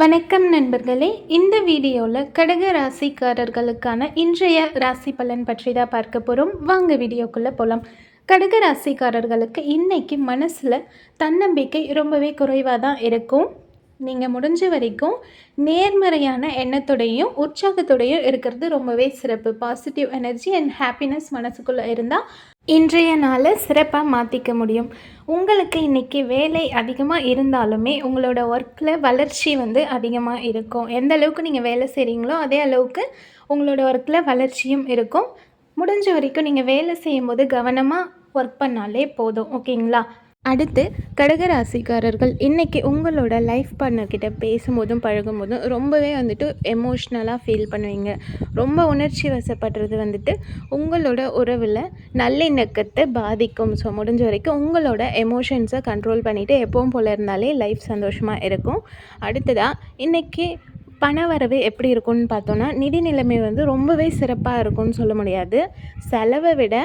வணக்கம் நண்பர்களே இந்த வீடியோவில் கடக ராசிக்காரர்களுக்கான இன்றைய ராசி பலன் பற்றி தான் பார்க்க போகிறோம் வாங்க வீடியோக்குள்ளே போகலாம் கடக ராசிக்காரர்களுக்கு இன்றைக்கி மனசில் தன்னம்பிக்கை ரொம்பவே குறைவாக தான் இருக்கும். நீங்கள் முடிஞ்ச வரைக்கும் நேர்மறையான எண்ணத்தோடையும் உற்சாகத்தோடையும் இருக்கிறது ரொம்பவே சிறப்பு. பாசிட்டிவ் எனர்ஜி அண்ட் ஹாப்பினஸ் மனசுக்குள்ளே இருந்தால் இன்றைய நாளை சிறப்பாக மாற்றிக்க முடியும். உங்களுக்கு இன்றைக்கி வேலை அதிகமாக இருந்தாலுமே உங்களோட ஒர்க்கில் வளர்ச்சி வந்து அதிகமாக இருக்கும். எந்த அளவுக்கு நீங்கள் வேலை செய்கிறீங்களோ அதே அளவுக்கு உங்களோட ஒர்க்கில் வளர்ச்சியும் இருக்கும். முடிஞ்ச வரைக்கும் நீங்கள் வேலை செய்யும்போது கவனமாக ஒர்க் பண்ணாலே போதும். ஓகேங்களா அடுத்து கடகராசிக்காரர்கள் இன்றைக்கி உங்களோட லைஃப் பார்ட்னர்கிட்ட பேசும்போதும் பழகும்போதும் ரொம்பவே வந்துட்டு எமோஷ்னலாக ஃபீல் பண்ணுவீங்க. ரொம்ப உணர்ச்சி வசப்படுறது வந்துட்டு உங்களோட உறவில் நல்லிணக்கத்தை பாதிக்கும். ஸோ முடிஞ்ச வரைக்கும் உங்களோட எமோஷன்ஸை கண்ட்ரோல் பண்ணிவிட்டு எப்பவும் போல் இருந்தாலே லைஃப் சந்தோஷமாக இருக்கும். அடுத்ததாக இன்றைக்கி பண வரவு எப்படி இருக்கும்னு பார்த்தோன்னா நிதி நிலைமை வந்து ரொம்பவே சிறப்பாக இருக்கும்னு சொல்ல முடியாது. செலவை விட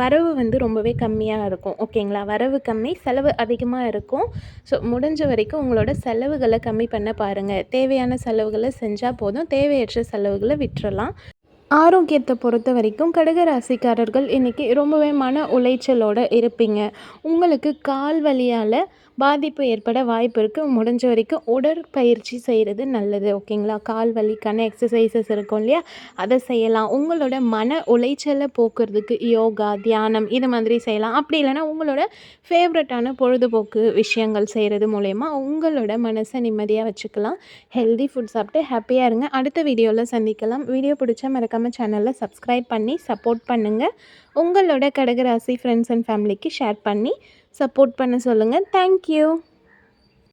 வரவு வந்து ரொம்பவே கம்மியாக இருக்கும். ஓகேங்களா வரவு கம்மி செலவு அதிகமாக இருக்கும். ஸோ முடிஞ்ச வரைக்கும் உங்களோட செலவுகளை கம்மி பண்ண பாருங்கள் தேவையான செலவுகளை செஞ்சால் போதும். தேவையற்ற செலவுகளை விட்டுறலாம். ஆரோக்கியத்தை பொறுத்த வரைக்கும் கடக ராசிக்காரர்கள் இன்றைக்கி ரொம்பவே மன உளைச்சலோடு இருப்பீங்க. உங்களுக்கு கால் வலியால் பாதிப்பு ஏற்பட வாய்ப்பு இருக்குது முடிஞ்ச வரைக்கும் உடற்பயிற்சி செய்கிறது நல்லது. ஓகேங்களா? கால் வலிக்கான எக்ஸசைசஸ் இருக்கும் இல்லையா? அதை செய்யலாம். உங்களோட மன உளைச்சலை போக்குறதுக்கு யோகா தியானம் இது மாதிரி செய்யலாம். அப்படி இல்லைனா உங்களோட ஃபேவரட்டான பொழுதுபோக்கு விஷயங்கள் செய்கிறது மூலயமா உங்களோட மனசை நிம்மதியாக வச்சுக்கலாம். ஹெல்தி ஃபுட் சாப்பிட்டு ஹாப்பியாக இருங்க. அடுத்த வீடியோவில் சந்திக்கலாம். வீடியோ பிடிச்சா மறக்காமல் சேனலில் சப்ஸ்கிரைப் பண்ணி சப்போர்ட் பண்ணுங்கள் உங்களோட கடகராசி ஃப்ரெண்ட்ஸ் அண்ட் ஃபேமிலிக்கு ஷேர் பண்ணி சப்போர்ட் பண்ண சொல்லுங்கள் தேங்க்யூ